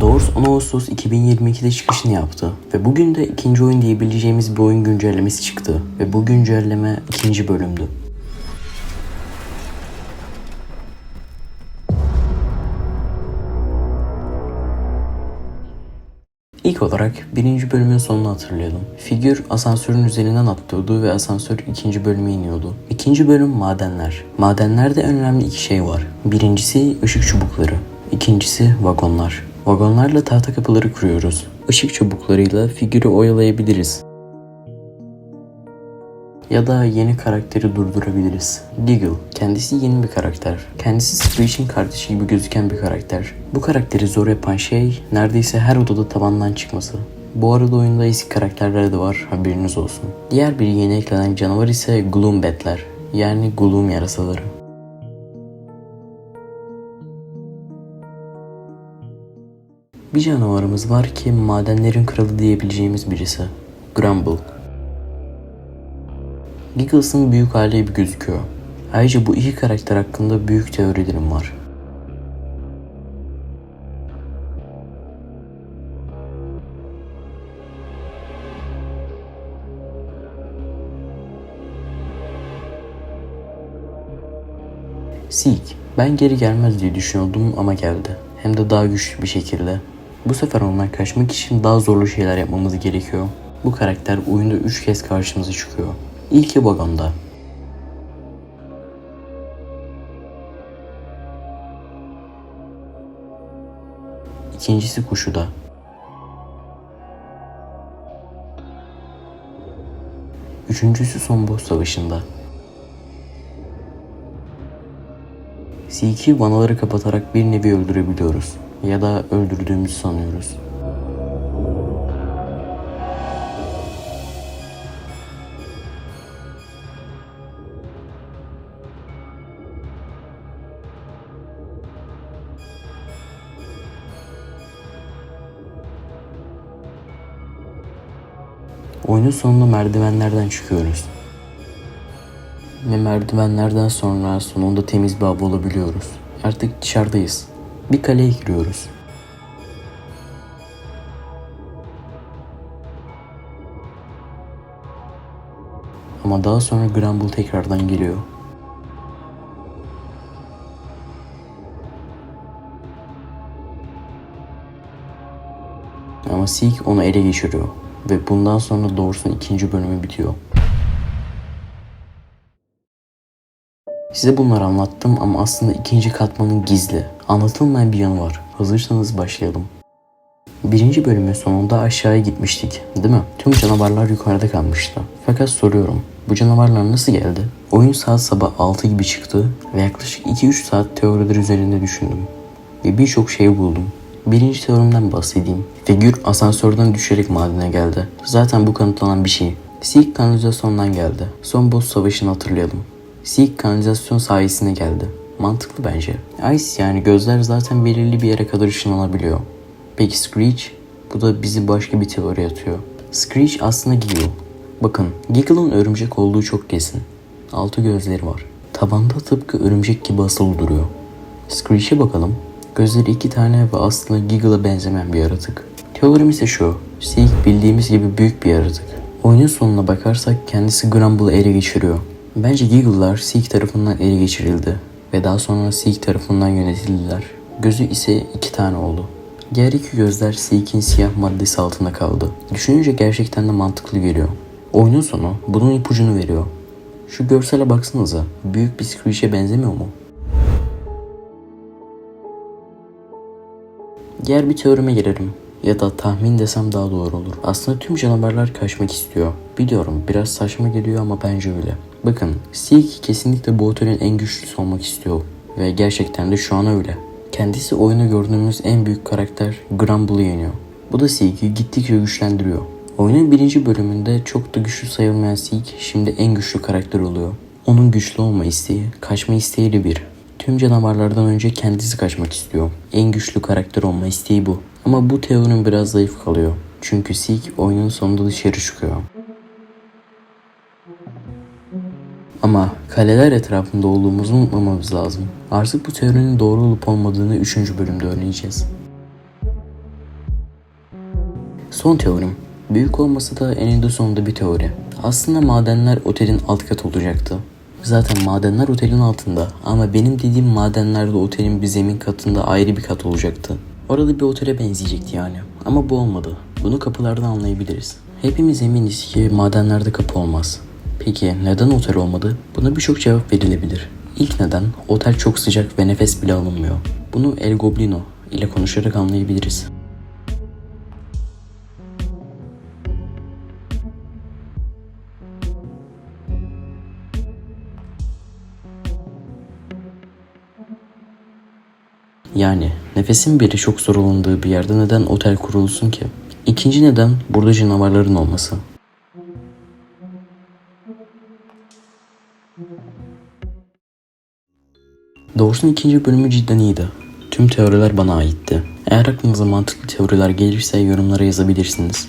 Doors 10 Ağustos 2022'de çıkışını yaptı ve bugün de ikinci oyun diyebileceğimiz bir oyun güncellemesi çıktı ve bu güncelleme ikinci bölümdü. İlk olarak birinci bölümün sonunu hatırlayalım. Figür asansörün üzerinden atlıyordu ve asansör ikinci bölüme iniyordu. İkinci bölüm madenler. Madenlerde en önemli iki şey var. Birincisi ışık çubukları. İkincisi vagonlar. Vagonlarla tahta kapıları kuruyoruz. Işık çubuklarıyla figürü oyalayabiliriz. Ya da yeni karakteri durdurabiliriz. Deagle. Kendisi yeni bir karakter. Kendisi Screech'in kardeşi gibi gözüken bir karakter. Bu karakteri zor yapan şey neredeyse her odada tavandan çıkması. Bu arada oyunda eski karakterler de var haberiniz olsun. Diğer bir yeni eklenen canavar ise Gloom Bat'ler. Yani Gloom yarasaları. Bir canavarımız var ki madenlerin kralı diyebileceğimiz birisi. Grumble. Giggles'ın büyük hali gibi gözüküyor. Ayrıca bu iki karakter hakkında büyük teorilerim var. Seek, ben geri gelmez diye düşünüyordum ama geldi. Hem de daha güçlü bir şekilde. Bu sefer ondan kaçmak için daha zorlu şeyler yapmamız gerekiyor. Bu karakter oyunda 3 kez karşımıza çıkıyor. İlki vagonda. İkincisi kuşuda. Üçüncüsü son boss savaşında. Seek'i vanaları kapatarak bir nevi öldürebiliyoruz. Ya da öldürdüğümüzü sanıyoruz. Oyunun sonunda merdivenlerden çıkıyoruz. Ve merdivenlerden sonra sonunda temiz bir hava olabiliyoruz. Artık dışarıdayız. Bir kaleye giriyoruz. Ama daha sonra Grumble tekrardan geliyor. Ama Seek onu ele geçiriyor. Ve bundan sonra Doors'un ikinci bölümü bitiyor. Size bunları anlattım ama aslında ikinci katmanın gizli, anlatılmayan bir yanı var. Hazırsanız başlayalım. Birinci bölümün sonunda aşağıya gitmiştik, değil mi? Tüm canavarlar yukarıda kalmıştı. Fakat soruyorum, bu canavarlar nasıl geldi? Oyun saat sabah 6 gibi çıktı ve yaklaşık 2-3 saat teoriler üzerinde düşündüm. Ve birçok şey buldum. Birinci teorimden bahsedeyim. Figür asansörden düşerek madene geldi. Zaten bu kanıtlanan bir şey. Seek kanalizasyondan geldi. Son boss savaşını hatırlayalım. Seek kanalizasyon sayesinde geldi. Mantıklı bence. Ice yani gözler zaten belirli bir yere kadar ışınlanabiliyor. Peki Screech? Bu da bizi başka bir teori atıyor. Screech aslında Giggle. Bakın Giggle'ın örümcek olduğu çok kesin. Altı gözleri var. Tabanda tıpkı örümcek gibi asılı duruyor. Screech'e bakalım. Gözleri iki tane ve aslında Giggle'a benzemeyen bir yaratık. Teorim ise şu. Seek bildiğimiz gibi büyük bir yaratık. Oyunun sonuna bakarsak kendisi Grumble'ı ele geçiriyor. Bence Giggle'lar Seek tarafından ele geçirildi ve daha sonra Seek tarafından yönetildiler. Gözü ise iki tane oldu. Diğer iki gözler Seek'in siyah maddesi altında kaldı. Düşününce gerçekten de mantıklı geliyor. Oyunun sonu bunun ipucunu veriyor. Şu görsele baksanıza. Büyük bir Screech'e benzemiyor mu? Diğer bir teorime girerim. Ya da tahmin desem daha doğru olur. Aslında tüm canavarlar kaçmak istiyor. Biliyorum biraz saçma geliyor ama bence öyle. Bakın Seek kesinlikle bu otelin en güçlüsü olmak istiyor. Ve gerçekten de şu an öyle. Kendisi oyunu gördüğümüz en büyük karakter Grumble'ı yeniyor. Bu da Seek'i gittikçe güçlendiriyor. Oyunun birinci bölümünde çok da güçlü sayılmayan Seek şimdi en güçlü karakter oluyor. Onun güçlü olma isteği, kaçma isteğiyle bir. Tüm canavarlardan önce kendisi kaçmak istiyor. En güçlü karakter olma isteği bu. Ama bu teorim biraz zayıf kalıyor. Çünkü Seek oyunun sonunda dışarı çıkıyor. Ama kaleler etrafında olduğumuzu unutmamamız lazım. Artık bu teorinin doğru olup olmadığını 3. bölümde öğreneceğiz. Son teorim. Büyük olmasa da eninde sonunda bir teori. Aslında madenler otelin alt katı olacaktı. Zaten madenler otelin altında ama benim dediğim madenlerde otelin bir zemin katında ayrı bir kat olacaktı. Orada bir otele benzeyecekti yani. Ama bu olmadı. Bunu kapılardan anlayabiliriz. Hepimiz eminiz ki madenlerde kapı olmaz. Peki neden otel olmadı? Buna birçok cevap verilebilir. İlk neden otel çok sıcak ve nefes bile alınmıyor. Bunu El Goblino ile konuşarak anlayabiliriz. Yani nefesin biri çok zor olunduğu bir yerde neden otel kurulsun ki? İkinci neden burada canavarların olması. Doğrusu ikinci bölümü cidden iyiydi. Tüm teoriler bana aitti. Eğer aklınıza mantıklı teoriler gelirse yorumlara yazabilirsiniz.